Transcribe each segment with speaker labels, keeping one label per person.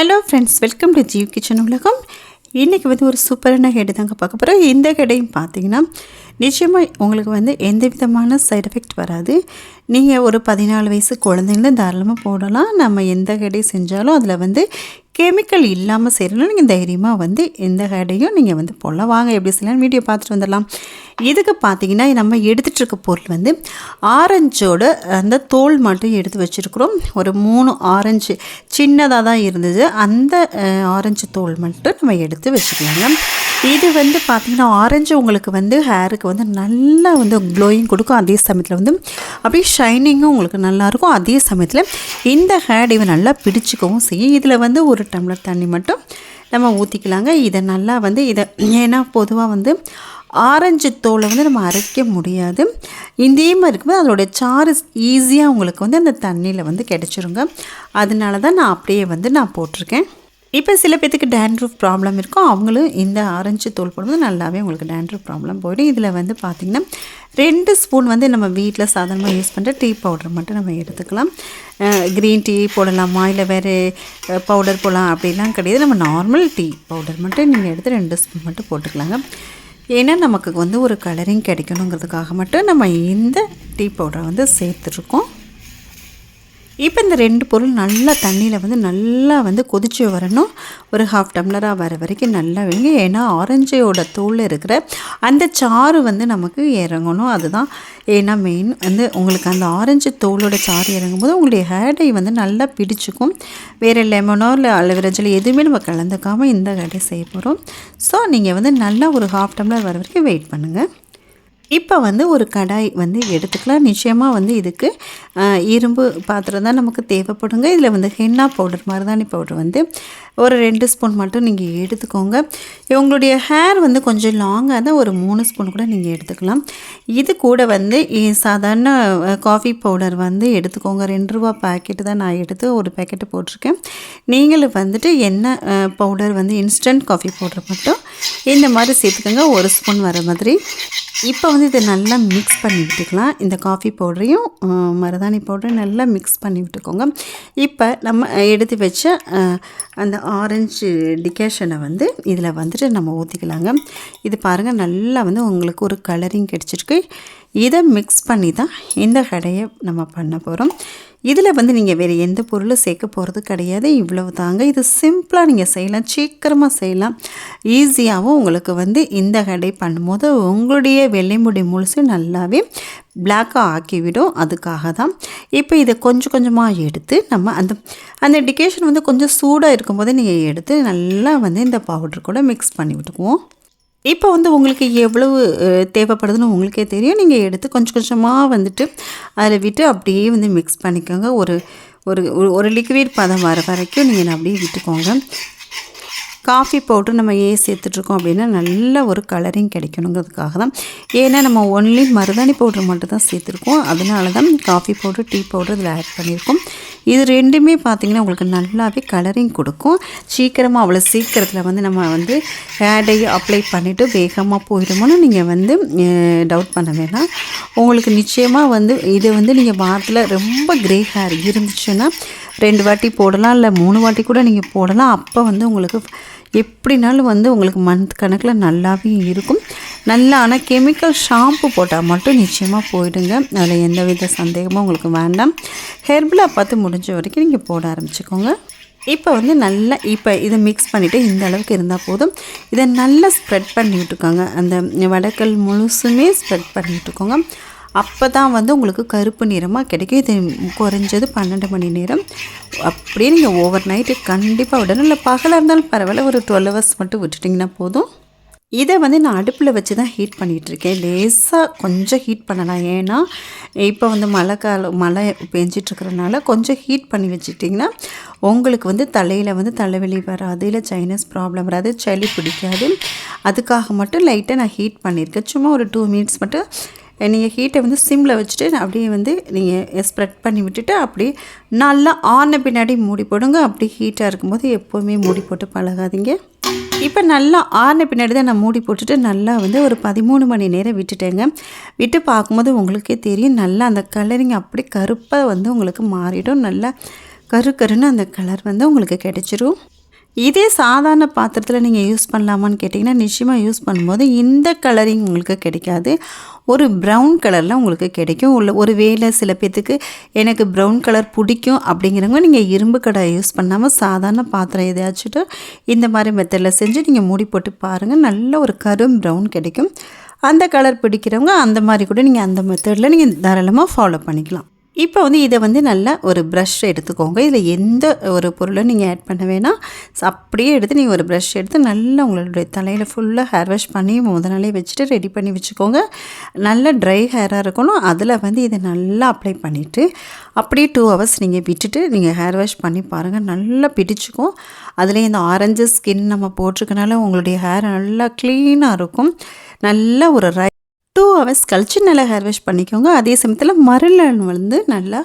Speaker 1: Hello friends welcome to Jeev kitchen உலகம். இன்றைக்கி வந்து ஒரு சூப்பரான ஹெட் தாங்க பார்க்க போகிறோம் இந்த ஹெடையும் பார்த்தீங்கன்னா நிச்சயமாக உங்களுக்கு வந்து எந்த விதமான சைட் எஃபெக்ட் வராது. நீங்கள் ஒரு பதினாலு வயசு குழந்தைங்களும் தாராளமாக போடலாம். நம்ம எந்த ஹெடை செஞ்சாலும் அதில் வந்து கெமிக்கல் இல்லாமல் செய்யணும் நீங்கள் தைரியமாக வந்து எந்த கடையும் நீங்கள் வந்து போடலாம். வாங்க எப்படி செய்யலாம்? வீடியோ பார்த்துட்டு வந்துடலாம். இதுக்கு பார்த்தீங்கன்னா நம்ம எடுத்துகிட்டு இருக்க பொருள் வந்து ஆரஞ்சோட அந்த தோல் மட்டும் எடுத்து வச்சுருக்குறோம். ஒரு மூணு ஆரஞ்சு சின்னதாக தான் இருந்தது. அந்த ஆரஞ்சு தோல் மட்டும் நம்ம எடுத்து வச்சுக்கலாங்க. இது வந்து பார்த்திங்கன்னா ஆரஞ்சு உங்களுக்கு வந்து ஹேருக்கு வந்து நல்லா வந்து க்ளோயிங் கொடுக்கும். அதே சமயத்தில் வந்து அப்படியே ஷைனிங்கும் உங்களுக்கு நல்லாயிருக்கும் அதே சமயத்தில் இந்த ஹேர் இவன் நல்லா பிடிச்சிக்கவும் செய்யும். இதில் வந்து ஒரு டம்ளர் தண்ணி மட்டும் நம்ம ஊற்றிக்கலாங்க இதை நல்லா வந்து இதை ஏன்னா பொதுவாக வந்து ஆரஞ்சு தோலை வந்து நம்ம அரைக்க முடியாது. இதே மாதிரி இருக்கும்போது அதோடைய சாறு ஈஸியாக உங்களுக்கு வந்து அந்த தண்ணியில் வந்து கிடச்சிருங்க. அதனால தான் நான் அப்படியே வந்து நான் போட்டிருக்கேன். இப்போ சில பேர்த்துக்கு டேண்ட்ரூஃப் ப்ராப்ளம் இருக்கும். அவங்களும் இந்த ஆரஞ்சு தோல் போடும்போது நல்லாவே உங்களுக்கு டேண்ட்ரூஃப் ப்ராப்ளம் போயிடும். இதில் வந்து பார்த்திங்கன்னா ரெண்டு ஸ்பூன் வந்து நம்ம வீட்டில் சாதாரணமாக யூஸ் பண்ணுற டீ பவுடர் மட்டும் நம்ம எடுத்துக்கலாம். க்ரீன் டீ போடலாமா? இல்லை வேறு பவுடர் போடலாம்? அப்படிலாம் கிடையாது. நம்ம நார்மல் டீ பவுடர் மட்டும் நீங்கள் எடுத்து ரெண்டு ஸ்பூன் மட்டும் போட்டுக்கலாங்க. ஏன்னா நமக்கு வந்து ஒரு கலரிங் கிடைக்கணுங்கிறதுக்காக மட்டும் நம்ம இந்த டீ பவுடரை வந்து சேர்த்துருக்கோம். இப்போ இந்த ரெண்டு பொருள் நல்லா தண்ணியில் வந்து நல்லா வந்து கொதிச்சு வரணும். ஒரு ஹாஃப் டம்ளராக வர வரைக்கும் நல்லா விழுங்க. ஏன்னா ஆரஞ்சோட தோல் இருக்கிற அந்த சாறு வந்து நமக்கு இறங்கணும். அதுதான். ஏன்னா மெயின் வந்து உங்களுக்கு அந்த ஆரஞ்சு தோலோட சாறு இறங்கும்போது உங்களுடைய ஹேடை வந்து நல்லா பிடிச்சிக்கும். வேறு லெமனோ இல்லை அலோவேரா எதுவுமே நம்ம கலந்துக்காமல் இந்த ஹேடை செய்ய போகிறோம் ஸோ நீங்கள் வந்து நல்லா ஒரு ஹாஃப் டம்ளர் வர வரைக்கும் வெயிட் பண்ணுங்கள் இப்போ வந்து ஒரு கடாய் வந்து எடுத்துக்கலாம். நிச்சயமாக வந்து இதுக்கு இரும்பு பாத்திரம் தான் நமக்கு தேவைப்படுங்க. இதில் வந்து ஹென்னா பவுடர் மருதாணி பவுடர் வந்து ஒரு ரெண்டு ஸ்பூன் மட்டும் நீங்கள் எடுத்துக்கோங்க. உங்களுடைய ஹேர் வந்து கொஞ்சம் லாங்காக தான் ஒரு மூணு ஸ்பூன் கூட நீங்கள் எடுத்துக்கலாம். இது கூட வந்து சாதாரண காஃபி பவுடர் வந்து எடுத்துக்கோங்க. ரெண்டு ரூபா பாக்கெட்டு தான் நான் எடுத்து ஒரு பேக்கெட்டு போட்டிருக்கேன். நீங்களும் வந்துட்டு என்ன பவுடர் வந்து இன்ஸ்டன்ட் காஃபி பவுடர் மட்டும் இந்த மாதிரி சேர்த்துக்கோங்க. ஒரு ஸ்பூன் வர மாதிரி. இப்போ வந்து இதை நல்லா மிக்ஸ் பண்ணி விட்டுக்கலாம். இந்த காஃபி பவுடரையும் மருதாணி பவுடரையும் நல்லா மிக்ஸ் பண்ணி விட்டுக்கோங்க. இப்போ நம்ம எடுத்து வச்ச அந்த ஆரஞ்சு டிகேஷனை வந்து இதில் வந்துட்டு நம்ம ஊற்றிக்கலாங்க இது பாருங்கள் நல்லா வந்து உங்களுக்கு ஒரு கலரிங் கிடச்சிருக்கு. இதை மிக்ஸ் பண்ணி தான் இந்த கடையை நம்ம பண்ண போகிறோம் இதில் வந்து நீங்கள் வேறு எந்த பொருளும் சேர்க்க போகிறது கிடையாது. இவ்வளவு தாங்க. இது சிம்பிளாக நீங்கள் செய்யலாம். சீக்கிரமாக செய்யலாம். ஈஸியாகவும் உங்களுக்கு வந்து இந்த கடை பண்ணும்போது உங்களுடைய வெள்ளை முடி முழுசு நல்லாவே பிளாக்காக ஆக்கிவிடும். அதுக்காக தான் இப்போ இதை கொஞ்சம் கொஞ்சமாக எடுத்து நம்ம அந்த அந்த டிகேஷன் வந்து கொஞ்சம் சூடாக இருக்கும்போது நீங்கள் எடுத்து நல்லா வந்து இந்த பவுடர் கூட மிக்ஸ் பண்ணி விட்டுக்குவோம். இப்போ வந்து உங்களுக்கு எவ்வளவு தேவைப்படுதுன்னு உங்களுக்கே தெரியும். நீங்கள் எடுத்து கொஞ்சம் கொஞ்சமாக வந்துட்டு அதில் விட்டு அப்படியே வந்து மிக்ஸ் பண்ணிக்கோங்க. ஒரு ஒரு ஒரு- ஒரு லிக்விட் பதம் வர வரைக்கும் நீங்கள் அப்படியே விட்டுக்கோங்க. காஃபி பவுடர் நம்ம ஏன் சேர்த்துட்ருக்கோம் அப்படின்னா நல்ல ஒரு கலரிங் கிடைக்கணுங்கிறதுக்காக தான். ஏன்னா நம்ம ஒன்லி மருதாணி பவுடர் மட்டும் தான் சேர்த்துருக்கோம். அதனால தான் காஃபி பவுடர் டீ பவுடர் இதில் ஆட் பண்ணியிருக்கோம். இது ரெண்டுமே பார்த்திங்கன்னா உங்களுக்கு நல்லாவே கலரிங் கொடுக்கும். சீக்கிரமாக அவ்வளோ சீக்கிரத்தில் வந்து நம்ம வந்து ஆடை அப்ளை பண்ணிவிட்டு வேகமாக போயிடுமோன்னு நீங்கள் வந்து டவுட் பண்ண வேணாம் உங்களுக்கு நிச்சயமாக வந்து இது வந்து நீங்கள் வாரத்தில் ரொம்ப கிரே ஹேர் இருந்துச்சுன்னா ரெண்டு வாட்டி போடலாம் இல்லை மூணு வாட்டி கூட நீங்கள் போடலாம். அப்போ வந்து உங்களுக்கு எப்படினாலும் வந்து உங்களுக்கு மந்த் கணக்கில் நல்லாவே இருக்கும். நல்லா ஆனால் கெமிக்கல் ஷாம்பு போட்டால் மட்டும் நிச்சயமாக போயிடுங்க. அதில் எந்த வித சந்தேகமும் உங்களுக்கு வேண்டாம். ஹெர்பலாக பார்த்து முடிஞ்ச வரைக்கும் நீங்கள் போட ஆரம்பிச்சுக்கோங்க. இப்போ வந்து நல்லா இப்போ இதை மிக்ஸ் பண்ணிவிட்டு இந்த அளவுக்கு இருந்தால் போதும். இதை நல்லா ஸ்ப்ரெட் பண்ணி விட்டுக்கோங்க அந்த வடக்கல் முழுசுமே ஸ்ப்ரெட் பண்ணி விட்டுக்கோங்க அப்போ தான் வந்து உங்களுக்கு கருப்பு நிறமாக கிடைக்கும். இது குறைஞ்சது பன்னெண்டு மணி நேரம். அப்படியே நீங்கள் ஓவர் நைட்டு கண்டிப்பாக விடணும். இல்லை பகலாக இருந்தாலும் பரவாயில்ல. ஒரு டுவெல் ஹவர்ஸ் மட்டும் விட்டுட்டிங்கன்னா போதும். இதை வந்து நான் அடுப்பில் வச்சு தான் ஹீட் பண்ணிகிட்ருக்கேன் லேசாக கொஞ்சம் ஹீட் பண்ணலாம். ஏன்னா இப்போ வந்து மழை காலம் மழை பெஞ்சிட்ருக்கிறனால கொஞ்சம் ஹீட் பண்ணி வச்சுட்டிங்கன்னா உங்களுக்கு வந்து தலையில் வந்து தலைவலி வராது. இல்லை சைனஸ் ப்ராப்ளம் வராது. சளி பிடிக்காது. அதுக்காக மட்டும் லைட்டாக நான் ஹீட் பண்ணியிருக்கேன். சும்மா ஒரு டூ மினிட்ஸ் மட்டும் நீங்கள் ஹீட்டை வந்து சிம்மில் வச்சுட்டு அப்படியே வந்து நீங்கள் ஸ்ப்ரெட் பண்ணி விட்டுட்டு அப்படியே நல்லா ஆன பின்னாடி மூடி போடுங்க. அப்படி ஹீட்டாக இருக்கும்போது எப்போவுமே மூடி போட்டு பழகாதீங்க. இப்போ நல்லா ஆறின பின்னாடி தான் நான் மூடி போட்டுட்டு நல்லா வந்து ஒரு பதிமூணு மணி நேரம் விட்டுட்டேங்க. விட்டு பார்க்கும்போது உங்களுக்கே தெரியும். நல்லா அந்த கலரிங் அப்படி கருப்பாக வந்து உங்களுக்கு மாறிடும். நல்லா கரு கருன்னு அந்த கலர் வந்து உங்களுக்கு கிடச்சிரும். இதே சாதாரண பாத்திரத்தில் நீங்கள் யூஸ் பண்ணலாமான்னு கேட்டிங்கன்னா நிச்சயமாக யூஸ் பண்ணும்போது இந்த கலரிங் உங்களுக்கு கிடைக்காது. ஒரு ப்ரௌன் கலரில் உங்களுக்கு கிடைக்கும். உள்ள ஒரு வேளை சில பேர்த்துக்கு எனக்கு ப்ரௌன் கலர் பிடிக்கும் அப்படிங்கிறவங்க நீங்கள் இரும்பு கடை யூஸ் பண்ணாமல் சாதாரண பாத்திரம் எதையாச்சுட்டு இந்த மாதிரி மெத்தடில் செஞ்சு நீங்கள் மூடி போட்டு பாருங்கள் நல்ல ஒரு கரும் ப்ரௌன் கிடைக்கும். அந்த கலர் பிடிக்கிறவங்க அந்த மாதிரி கூட நீங்கள் அந்த மெத்தடில் நீங்கள் தாராளமாக ஃபாலோ பண்ணிக்கலாம். இப்போ வந்து இதை வந்து நல்லா ஒரு ப்ரஷ் எடுத்துக்கோங்க. இதில் எந்த ஒரு பொருளும் நீங்கள் ஆட் பண்ண வேணாம். அப்படியே எடுத்து நீங்கள் ஒரு ப்ரஷ் எடுத்து நல்லா உங்களுடைய தலையில் ஃபுல்லாக ஹேர் வாஷ் பண்ணி முத நாளே வச்சுட்டு ரெடி பண்ணி வச்சுக்கோங்க. நல்லா ட்ரை ஹேராக இருக்கணும். அதில் வந்து இதை நல்லா அப்ளை பண்ணிவிட்டு அப்படியே டூ ஹவர்ஸ் நீங்கள் விட்டுட்டு நீங்கள் ஹேர் வாஷ் பண்ணி பாருங்கள் நல்லா பிடிச்சிக்கும். அதுலேயும் இந்த ஆரஞ்சு ஸ்கின் நம்ம போட்டிருக்கனால உங்களுடைய ஹேர் நல்லா க்ளீனாக இருக்கும். நல்ல ஒரு ரை டூ ஹவர்ஸ் கழித்து நல்லா ஹேர் வாஷ் பண்ணிக்கோங்க. அதே சமயத்தில் மருளன் வந்து நல்லா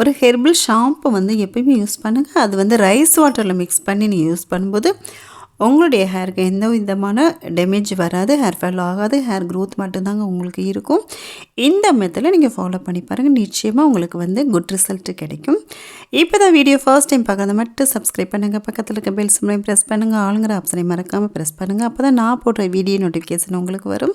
Speaker 1: ஒரு ஹெர்பல் ஷாம்பு வந்து எப்பயுமே யூஸ் பண்ணுங்கள் அது வந்து ரைஸ் வாட்டரில் மிக்ஸ் பண்ணி நீங்கள் யூஸ் பண்ணும்போது உங்களுடைய ஹேருக்கு எந்த விதமான டேமேஜ் வராது. ஹேர் ஃபால் ஆகாது. ஹேர் க்ரோத் மட்டும்தாங்க உங்களுக்கு இருக்கும். இந்த மெத்தில் நீங்கள் ஃபாலோ பண்ணி பாருங்கள் நிச்சயமாக உங்களுக்கு வந்து குட் ரிசல்ட் கிடைக்கும். இப்போ தான் வீடியோ ஃபர்ஸ்ட் டைம் பார்க்காத மட்டும் சப்ஸ்கிரைப் பண்ணுங்கள் பக்கத்தில் இருக்க பெல் சிம்லையும் ப்ரெஸ் பண்ணுங்கள் ஆளுங்கிற ஆப்ஷனை மறக்காமல் ப்ரெஸ் பண்ணுங்கள் அப்போ தான் நான் போடுற வீடியோ நோட்டிஃபிகேஷன் உங்களுக்கு வரும்.